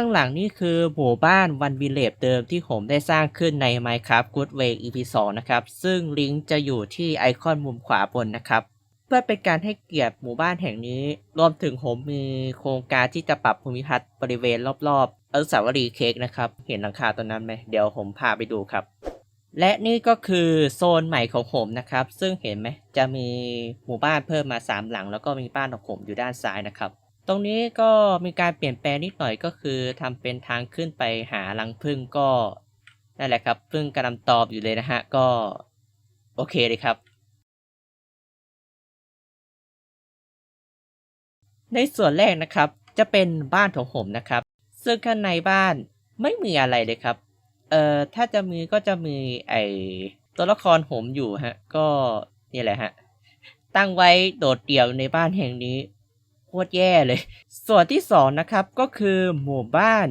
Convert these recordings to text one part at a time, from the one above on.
ข้างหลังนี่คือหมู่บ้านวันวิเลจเดิมที่ผมได้สร้างขึ้นใน Minecraft Good Way EP 2นะครับ ซึ่งลิงก์จะอยู่ที่ไอคอนมุมขวาบนนะครับ เพื่อเป็นการให้เกียรติหมู่บ้านแห่งนี้ รวมถึงผมมีโครงการที่จะปรับภูมิทัศน์บริเวณรอบๆอนุสาวรีย์เค้กนะครับ เห็นหลังคาตัวนั้นไหมเดี๋ยวผมพาไปดูครับ และนี่ก็คือโซนใหม่ของผมนะครับ ซึ่งเห็นไหมจะมีหมู่บ้านเพิ่มมาสามหลัง แล้วก็มีบ้านของผมอยู่ด้านซ้ายนะครับ ตรงนี้ก็มีการเปลี่ยนแปลงนิดหน่อยก็คือทำเป็นทางขึ้นไปหารังผึ้งก็นั่นแหละครับผึ้งกำลังตอบอยู่เลยนะฮะก็โอเคเลยครับ ในส่วนแรกนะครับจะเป็นบ้านของผมนะครับ ซึ่งข้างในบ้านไม่มีอะไรเลยครับ เอ่อถ้าจะมีก็จะมีไอตัวละครผมอยู่ฮะ ก็นี่แหละฮะ ตั้งไว้โดดเดี่ยวในบ้านแห่งนี้ โคตรแย่เลย ส่วนที่สองนะครับก็คือหมู่บ้าน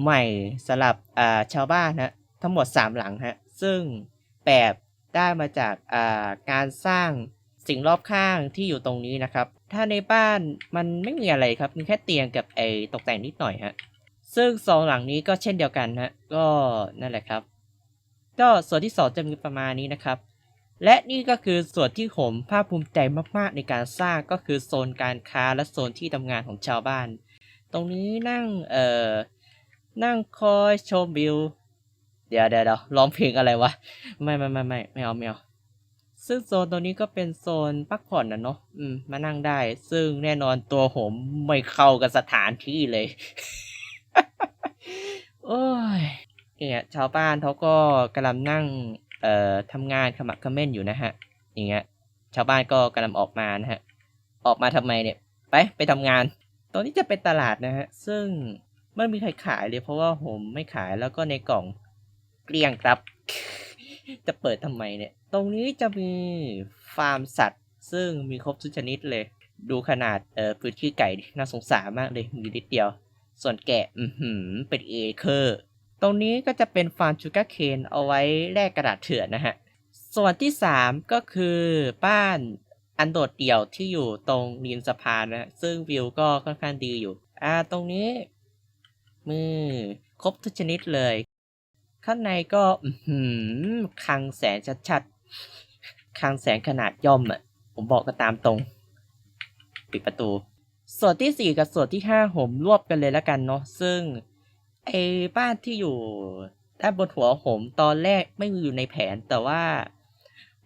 ใหม่สำหรับอ่าชาวบ้านฮะทั้งหมด 3 หลังฮะซึ่งแบบได้มาจากอ่าการสร้างสิ่งรอบข้างที่อยู่ตรงนี้นะครับ ถ้าในบ้านมันไม่มีอะไรครับ มีแค่เตียงกับไอตกแต่งนิดหน่อยฮะซึ่งสองหลังนี้ก็เช่นเดียวกันฮะก็นั่นแหละครับ ก็ส่วนที่สองจะมีประมาณนี้นะครับ และนี่ก็คือส่วนที่ผมภาคภูมิใจมากๆในการสร้างก็คือโซนการค้าและโซนที่ทำงานของชาวบ้าน ตรงนี้นั่งเอ่อนั่งคอยชมวิวเดี๋ยวเดี๋ยวเดี๋ยวร้องเพลงอะไรวะ ไม่ไม่ไม่ไม่ไม่เอาไม่เอาซึ่งโซนตัวนี้ก็เป็นโซนพักผ่อนนะเนาะอืม มานั่งได้ ซึ่งแน่นอนตัวผมไม่เข้ากับสถานที่เลย โอ้ยเนี่ยชาวบ้านเขาก็กำลังนั่ง เอ่อทำงานขมักขม้นอยู่นะฮะอย่างเงี้ยชาวบ้านก็กำลังออกมานะฮะออกมาทำไมเนี่ยไปไปทำงาน ตอนนี้จะเป็นตลาดนะฮะซึ่งไม่มีใครขายเลยเพราะว่าผมไม่ขายแล้วก็ในกล่องเกลี้ยงครับ จะเปิดทำไมเนี่ย ตรงนี้จะมีฟาร์มสัตว์ ซึ่งมีครบทุกชนิดเลย ดูขนาดเอ่อพื้นที่ไก่น่าสงสารมากเลยมีนิดเดียว ส่วนแกะอือหือเป็นเอเคอร์ ตรงนี้ก็จะเป็นฟาร์มชูการ์เคนเอาไว้แลกกระดาษเถื่อนนะฮะ ส่วนที่ 3 ก็คือบ้านอันโดดเดี่ยวที่อยู่ตรงริมสะพานนะซึ่งวิวก็ค่อนข้างดีอยู่ อ่าตรงนี้ มือครบทุกชนิดเลย ข้างในก็หือคลังแสงชัดๆคังแสงขนาดย่อมอะ ผมบอกก็ตามตรง ปิดประตู ส่วนที่ 4 กับส่วนที่ 5 ผมรวบกันเลยแล้วกันเนาะซึ่ง ไอ้บ้านที่อยู่ด้านบนหัวผมตอนแรกไม่มีอยู่ในแผนแต่ว่า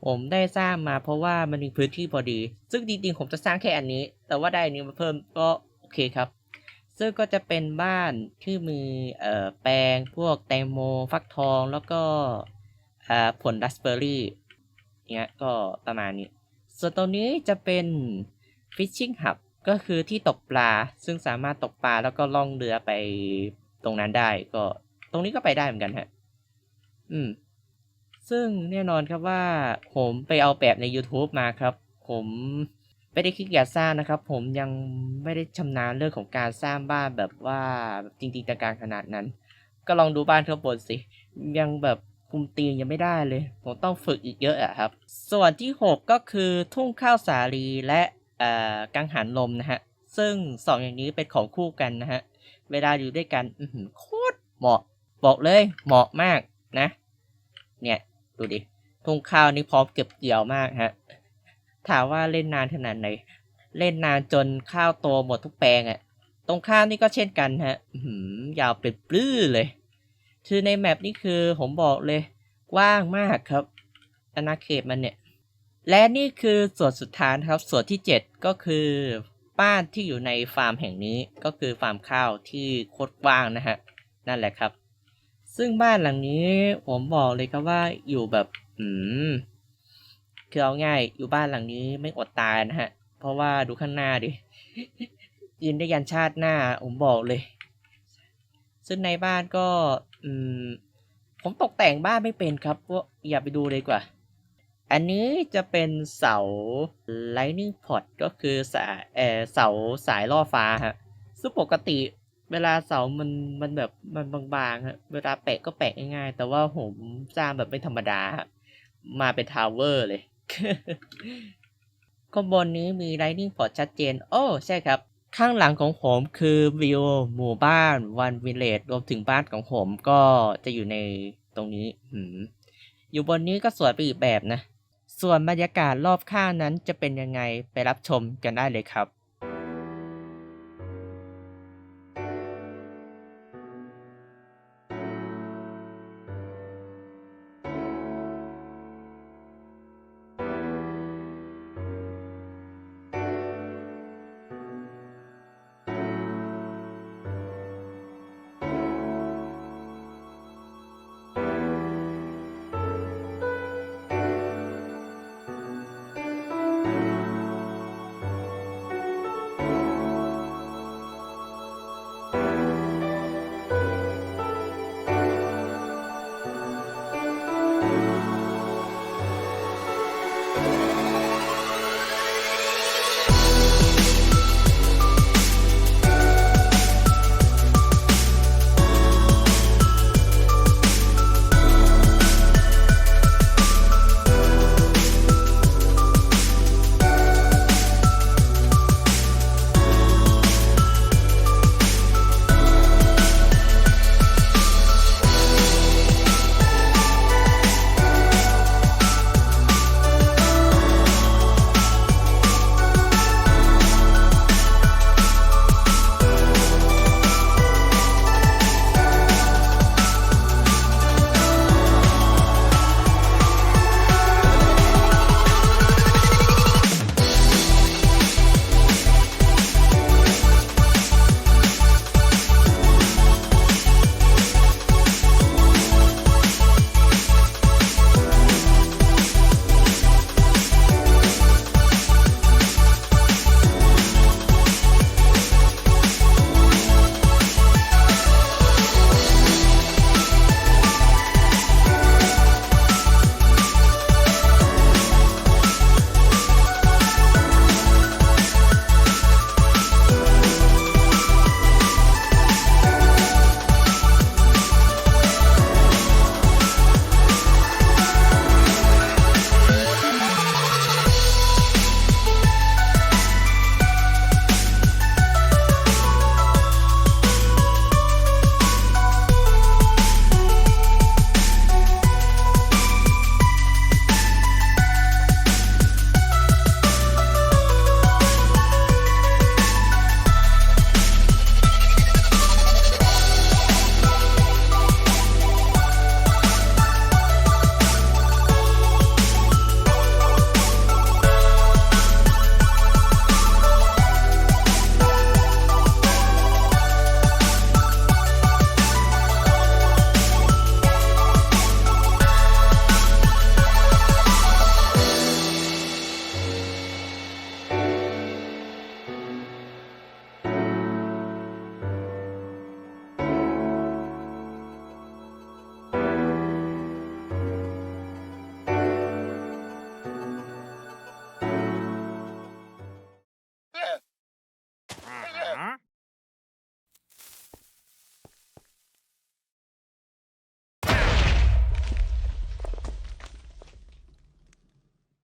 ผมได้สร้างมาเพราะว่ามันมีพื้นที่พอดี ซึ่งจริงๆผมจะสร้างแค่อันนี้ แต่ว่าได้อันนี้มาเพิ่มก็โอเคครับ ซึ่งก็จะเป็นบ้านที่มีเอ่อแปลงพวกแตงโมฟักทองแล้วก็อ่าผลราสเบอร์รี่เนี้ยก็ประมาณนี้ ส่วนตรงนี้จะเป็น Fishing Hub ก็คือที่ตกปลา ซึ่งสามารถตกปลาแล้วก็ล่องเรือไป ตรงนั้นได้ก็ตรงนี้ก็ไปได้เหมือนกันฮะ อืม ซึ่งแน่นอนครับว่า ผมไปเอาแบบใน YouTube มาครับ ผมไม่ได้ขี้เกียจสร้างนะครับ ผมยังไม่ได้ชำนาญเรื่องของการสร้างบ้านแบบว่าจริงๆจังๆขนาดนั้น ก็ลองดูบ้านข้างบนสิ ยังแบบคุมตีนยังไม่ได้เลย ผมต้องฝึกอีกเยอะอะครับ ส่วนที่ 6 ก็คือทุ่งข้าวสาลีและกังหันลมนะฮะ ซึ่งสองอย่างนี้เป็นของคู่กันนะฮะ เวลาอยู่ด้วยกันโคตรเหมาะบอกเลยเหมาะมากนะ เนี่ยดูดิทุ่งข้าวนี่พร้อมเก็บเกี่ยวมากฮะถามว่าเล่นนานขนาดไหน เล่นนานจนข้าวโตหมดทุกแปลงอะตรงข้ามนี่ก็เช่นกันฮะหือยาวเป็นปลื้อเลยคือในแมปนี่คือผมบอกเลยกว้างมากครับอาณาเขตมันเนี่ย และนี่คือส่วนสุดท้ายครับ ส่วนที่ 7 ก็คือ บ้านที่อยู่ในฟาร์มแห่งนี้ก็คือฟาร์มข้าวที่โคตรกว้างนะฮะนั่นแหละครับ ซึ่งบ้านหลังนี้ผมบอกเลยครับว่าอยู่แบบอืมคือเอาง่ายอยู่บ้านหลังนี้ไม่อดตายนะฮะ เพราะว่าดูข้างหน้าดิยืนได้ยันชาติหน้าผมบอกเลย ซึ่งในบ้านก็ อืม ผมตกแต่งบ้านไม่เป็นครับว่าอย่าไปดูเลยดีกว่า อันนี้จะเป็นเสา lightning pot ก็คือสายเสาสายล่อฟ้าฮะซึ่งปกติเวลาเสามันมันแบบมันบางๆฮะเวลาแปะก็แปะง่ายๆ แต่ว่าผมสร้างแบบไม่ธรรมดาฮะมาเป็นทาวเวอร์เลยข้างบนนี้มี lightning pot ชัดเจน โอ้ ใช่ครับ ข้างหลังของผมคือวิวหมู่บ้านวันวิลเลจรวมถึงบ้านของผมก็จะอยู่ในตรงนี้อยู่บนนี้ก็สวยไปอีกแบบนะ ส่วนบรรยากาศรอบข้างนั้นจะเป็นยังไงไปรับชมกันได้เลยครับ